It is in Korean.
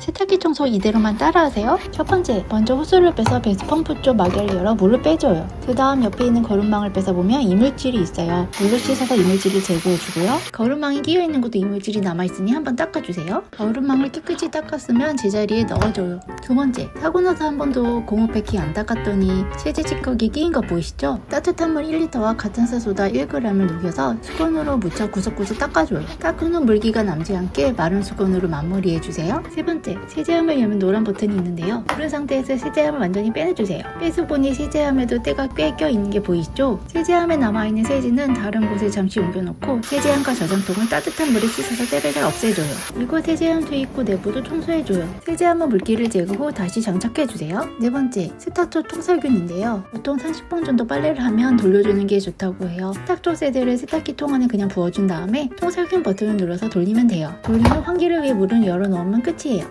세탁기 청소 이대로만 따라하세요. 첫 번째, 먼저 호스를 빼서 배수 펌프 쪽 막여를 열어 물을 빼줘요. 그 다음 옆에 있는 거름망을 빼서 보면 이물질이 있어요. 물로 씻어서 이물질을 제거해주고요. 거름망이 끼어있는 곳도 이물질이 남아있으니 한번 닦아주세요. 거름망을 깨끗이 닦았으면 제자리에 넣어줘요. 두 번째, 사고 나서 한 번도 고무 패킹 안 닦았더니 세제 찌꺼기 끼인 거 보이시죠? 따뜻한 물 1리터와 가탄사 소다 1g을 녹여서 수건으로 묻혀 구석구석 닦아줘요. 닦은 후 물기가 남지 않게 마른 수건으로 마무리해주세요. 세 번째, 세제함을 열면 노란 버튼이 있는데요. 그런 상태에서 세제함을 완전히 빼내주세요. 빼서 보니 세제함에도 때가 꽤 껴있는 게 보이시죠? 세제함에 남아있는 세제는 다른 곳에 잠시 옮겨놓고 세제함과 저장통을 따뜻한 물에 씻어서 때를 없애줘요. 그리고 세제함 투입 후 내부도 청소해줘요. 세제함은 물기를 제거 후 다시 장착해주세요. 네 번째, 세탁조 통살균인데요. 보통 30분 정도 빨래를 하면 돌려주는 게 좋다고 해요. 세탁조 세대를 세탁기 통 안에 그냥 부어준 다음에 통살균 버튼을 눌러서 돌리면 돼요. 후 환기를 위해 물을 열어놓으면 끝이에요.